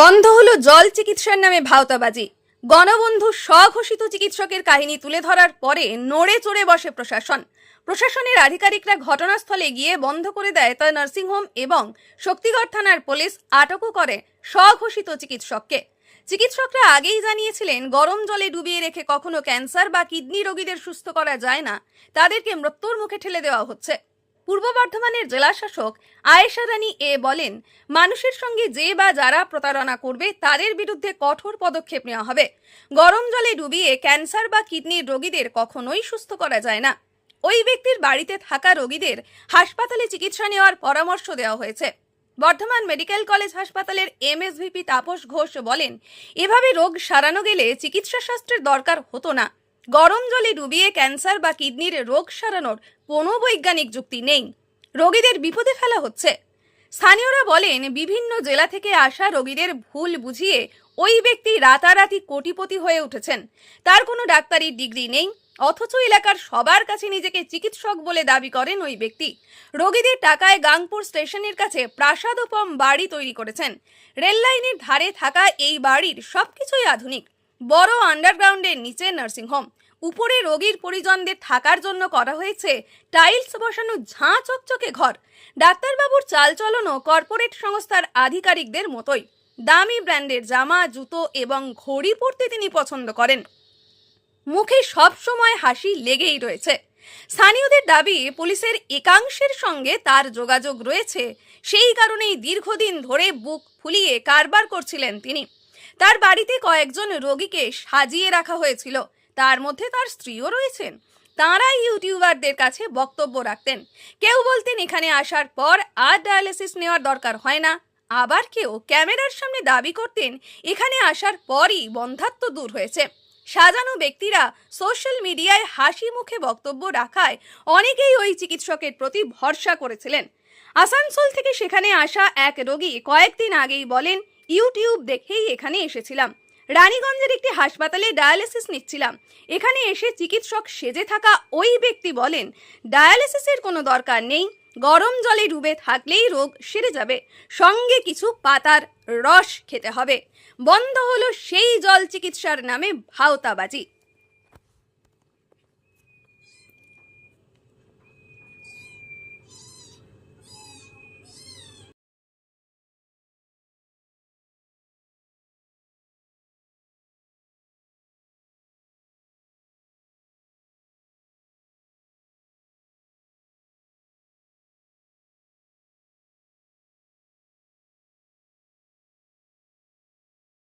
বন্ধ হলো জল চিকিৎসার নামে ভাওতাবাজি। গণবন্ধু স্বঘোষিত চিকিৎসকের কাহিনী তুলে ধরার পরে নড়ে চড়ে বসে প্রশাসন। প্রশাসনের আধিকারিকরা ঘটনাস্থলে গিয়ে বন্ধ করে দেয় তা নার্সিংহোম এবং শক্তিগড় থানার পুলিশ আটকও করে স্বঘোষিত চিকিৎসককে। চিকিৎসকরা আগেই জানিয়েছিলেন, গরম জলে ডুবিয়ে রেখে কখনো ক্যান্সার বা কিডনি রোগীদের সুস্থ করা যায় না। তাদেরকে মৃত্যুর মুখে ঠেলে দেওয়া হচ্ছে। পূর্ব বর্ধমানের জেলা শাসক আয়েশা রানী এ বলেন, মানুষের সঙ্গে যে বা যারা প্রতারণা করবে তাদের বিরুদ্ধে কঠোর পদক্ষেপ নেওয়া হবে। গরম জলে ডুবিয়ে ক্যান্সার বা কিডনির রোগীদের কখনোই সুস্থ করা যায় না। ওই ব্যক্তির বাড়িতে থাকা রোগীদের হাসপাতালে চিকিৎসা নেওয়ার পরামর্শ দেওয়া হয়েছে। বর্ধমান মেডিকেল কলেজ হাসপাতালের এমএসভিপি তাপস ঘোষ বলেন, এভাবে রোগ সারানো গেলে চিকিৎসা শাস্ত্রের দরকার হতো না। গরম জলে ডুবিয়ে ক্যান্সার বা কিডনির রোগ সারানোর কোনো বৈজ্ঞানিক যুক্তি নেই। রোগীদের বিপদে ফেলা হচ্ছে। স্থানীয়রা বলেন, বিভিন্ন জেলা থেকে আসা রোগীদের ভুল বুঝিয়ে ওই ব্যক্তি রাতারাতি কোটিপতি হয়ে উঠেছেন। তার কোনো ডাক্তারি ডিগ্রি নেই, অথচ এলাকার সবার কাছে নিজেকে চিকিৎসক বলে দাবি করেন ওই ব্যক্তি। রোগীদের টাকায় গাংপুর স্টেশনের কাছে প্রাসাদোপম বাড়ি তৈরি করেছেন। রেল লাইনের ধারে থাকা এই বাড়ির সবকিছুই আধুনিক। বড় আন্ডারগ্রাউন্ডের নিচে নার্সিংহোম উপরে রোগীর পরিজনদের থাকার জন্য করা হয়েছে টাইলস বসানো ঝাঁ চকচকে ঘর। ডাক্তারবাবুর চালচলনও কর্পোরেট সংস্থার আধিকারিকদের মতোই। দামি ব্র্যান্ডের জামা, জুতো এবং ঘড়ি পরতে তিনি পছন্দ করেন। মুখে সব সময় হাসি লেগেই রয়েছে। স্থানীয়দের দাবি, পুলিশের একাংশের সঙ্গে তার যোগাযোগ রয়েছে। সেই কারণেই দীর্ঘদিন ধরে বুক ফুলিয়ে কারবার করছিলেন তিনি। তার বাড়িতে কয়েকজন রোগীকে সাজিয়ে রাখা হয়েছিল। তার মধ্যে তার স্ত্রীও রয়েছেন। তাঁরাই ইউটিউবারদের কাছে বক্তব্য রাখতেন। কেউ বলতেন, এখানে আসার পর আর ডায়ালিসিস নেওয়ার দরকার হয় না। আবার কেউ ক্যামেরার সামনে দাবি করতেন, এখানে আসার পরই বন্ধাত্ম দূর হয়েছে। সাজানো ব্যক্তিরা সোশ্যাল মিডিয়ায় হাসি মুখে বক্তব্য রাখায় অনেকেই ওই চিকিৎসকের প্রতি ভরসা করেছিলেন। আসানসোল থেকে সেখানে আসা এক রোগী কয়েকদিন আগেই বলেন ইউটিউব দেখেই এখানে এসেছিলাম। রানীগঞ্জের একটি হাসপাতালে ডায়ালিসিস নিচ্ছিলাম। এখানে এসে চিকিৎসক সেজে থাকা ওই ব্যক্তি বলেন, ডায়ালিসিসের কোনো দরকার নেই। গরম জলে ডুবে থাকলেই রোগ সেরে যাবে। সঙ্গে কিছু পাতার রস খেতে হবে। বন্ধ হলো সেই জল চিকিৎসার নামে ভাওতাবাজি।